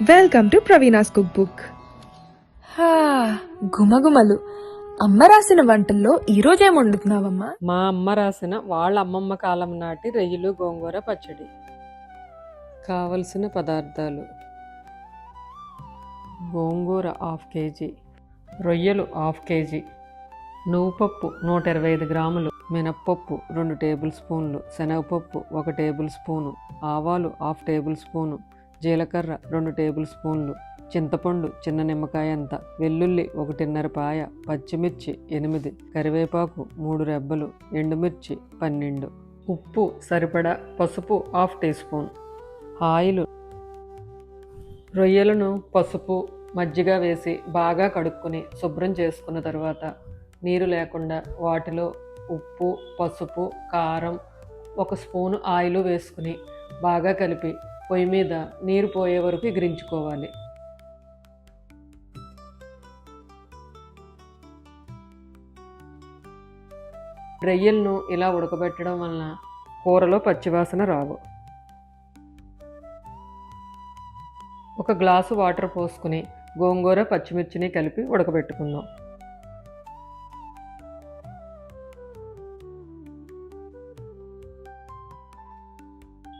Welcome to Praveena's cook book హా, గుమగుమలు అమ్మ రాసిన వంటల్లో ఈ రోజు ఏం వండుతున్నావమ్మా? మా అమ్మ రాసిన వాళ్ళ అమ్మమ్మ కాలం నాటి రొయ్యలు గోంగూర పచ్చడి. కావలసిన పదార్థాలు. గోంగూర హాఫ్ కేజీ రొయ్యలు హాఫ్ కేజీ నువ్వుపప్పు నూట ఇరవై ఐదు గ్రాములు మినప్పప్పు రెండు టేబుల్ స్పూన్లు శనగపప్పు ఒక టేబుల్ స్పూను ఆవాలు హాఫ్ టేబుల్ స్పూను జీలకర్ర రెండు టేబుల్ స్పూన్లు చింతపండు చిన్న నిమ్మకాయ అంత వెల్లుల్లి ఒకటిన్నర పాయ పచ్చిమిర్చి ఎనిమిది కరివేపాకు మూడు రెబ్బలు ఎండుమిర్చి పన్నెండు. ఉప్పు సరిపడా పసుపు హాఫ్ టీ స్పూన్. ఆయిల్. రొయ్యలను పసుపు మజ్జిగ వేసి బాగా కడుక్కుని శుభ్రం చేసుకున్న తర్వాత నీరు లేకుండా వాటిలో ఉప్పు పసుపు కారం ఒక స్పూను ఆయిల్ వేసుకుని బాగా కలిపి పొయ్యి మీద నీరు పోయే వరకు ఎగిరించుకోవాలి. రొయ్యలను ఇలా ఉడకబెట్టడం వలన కూరలో పచ్చివాసన రావు. ఒక గ్లాసు వాటర్ పోసుకుని గోంగూర పచ్చిమిర్చిని కలిపి ఉడకబెట్టుకుందాం.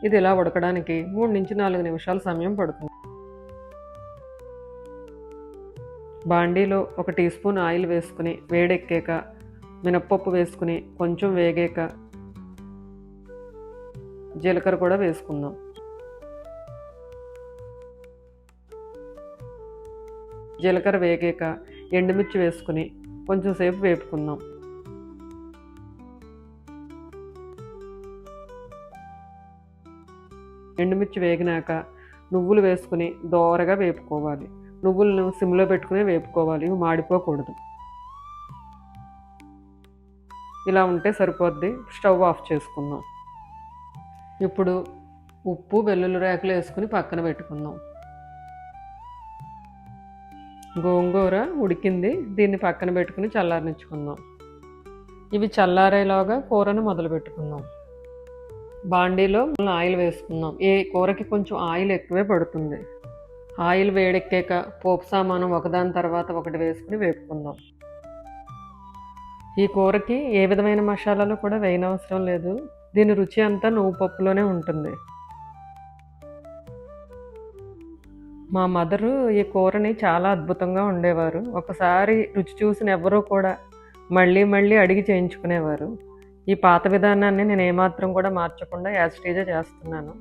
ఇది ఇలా ఉడకడానికి మూడు నుంచి నాలుగు నిమిషాల సమయం పడుతుంది. బాండీలో ఒక టీ స్పూన్ ఆయిల్ వేసుకుని వేడెక్కాక మినప్పప్పు వేసుకుని కొంచెం వేగాక జీలకర్ర కూడా వేసుకుందాం. జీలకర్ర వేగాక ఎండుమిర్చి వేసుకుని కొంచెం సేపు వేపుకుందాం. ఎండుమిర్చి వేగినాక నువ్వులు వేసుకుని దోరగా వేపుకోవాలి. నువ్వులను సిమ్లో పెట్టుకుని వేపుకోవాలి. ఇవి మాడిపోకూడదు. ఇలా ఉంటే సరిపోద్ది. స్టవ్ ఆఫ్ చేసుకుందాం. ఇప్పుడు ఉప్పు వెల్లుల్లి రేకలు వేసుకుని పక్కన పెట్టుకుందాం. గోంగూర ఉడికింది. దీన్ని పక్కన పెట్టుకుని చల్లారనిచ్చుకుందాం. ఇవి చల్లారేలాగా కూరను మొదలు పెట్టుకుందాం బాండీలో ఆయిల్ వేసుకుందాం. ఏ కూరకి కొంచెం ఆయిల్ ఎక్కువే పడుతుంది. ఆయిల్ వేడెక్కాక పోపు సామాను ఒకదాని తర్వాత ఒకటి వేసుకుని వేపుకుందాం. ఈ కూరకి ఏ విధమైన మసాలాలు కూడా వేయనవసరం లేదు. దీని రుచి అంతా నువ్వు పప్పులోనే ఉంటుంది. మా మదరు ఈ కూరని చాలా అద్భుతంగా ఉండేవారు ఒకసారి రుచి చూసిన ఎవరూ కూడా మళ్ళీ మళ్ళీ అడిగి చేయించుకునేవారు. ఈ పాత విధానాన్ని నేను ఏమాత్రం కూడా మార్చకుండా యాజిటీజే చేస్తున్నాను.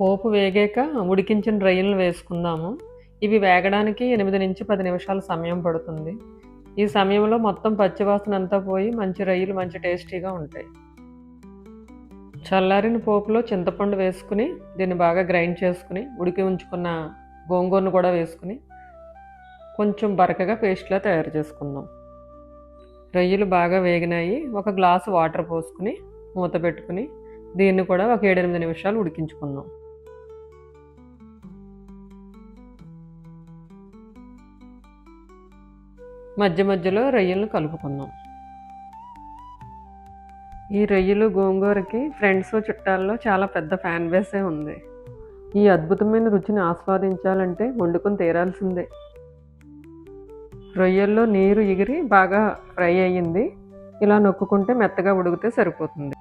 పోపు వేగాక ఉడికించిన రొయ్యలను వేసుకుందాము. ఇవి వేగడానికి ఎనిమిది నుంచి పది నిమిషాల సమయం పడుతుంది. ఈ సమయంలో మొత్తం పచ్చివాసన అంతా పోయి మంచి రొయ్యలు మంచి టేస్టీగా ఉంటాయి. చల్లారిన పోపులో చింతపండు వేసుకుని దీన్ని బాగా గ్రైండ్ చేసుకుని ఉడికి ఉంచుకున్న గోంగూరను కూడా వేసుకుని కొంచెం బరకగా పేస్ట్లా తయారు చేసుకుందాం. రొయ్యలు బాగా వేగినాయి. ఒక గ్లాసు వాటర్ పోసుకుని మూత పెట్టుకుని దీన్ని కూడా ఒక ఏడెనిమిది నిమిషాలు ఉడికించుకుందాం. మధ్య మధ్యలో రొయ్యలను కలుపుకుందాం. ఈ రొయ్యలు గోంగూరకి ఫ్రెండ్స్ చుట్టాల్లో చాలా పెద్ద ఫ్యాన్ బేసే ఉంది. ఈ అద్భుతమైన రుచిని ఆస్వాదించాలంటే వండుకొని తీరాల్సిందే. రొయ్యల్లో నీరు ఎగిరి బాగా ఫ్రై అయ్యింది. ఇలా నొక్కుకుంటే మెత్తగా ఉడికితే సరిపోతుంది.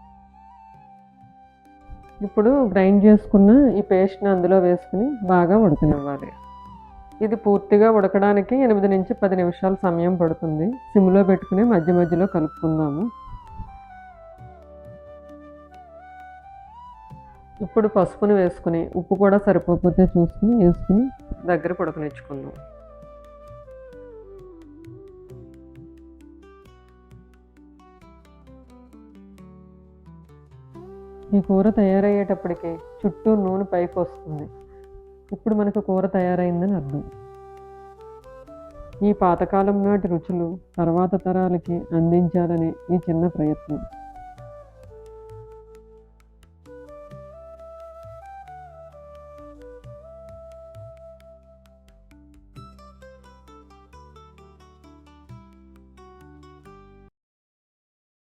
ఇప్పుడు గ్రైండ్ చేసుకున్న ఈ పేస్ట్ని అందులో వేసుకుని బాగా ఉడకనివ్వాలి. ఇది పూర్తిగా ఉడకడానికి ఎనిమిది నుంచి పది నిమిషాల సమయం పడుతుంది. సిమ్లో పెట్టుకుని మధ్య మధ్యలో కలుపుకుందాము. ఇప్పుడు పసుపుని వేసుకుని ఉప్పు కూడా సరిపోకపోతే చూసుకుని వేసుకుని దగ్గర ఉడకనిచ్చుకుందాం ఈ కూర తయారయ్యేటప్పటికి చుట్టూ నూనె పైకి వస్తుంది. ఇప్పుడు మనకు కూర తయారైందని అర్థం. ఈ పాతకాలం నాటి రుచులు తర్వాత తరాలకి అందించాలని ఈ చిన్న ప్రయత్నం.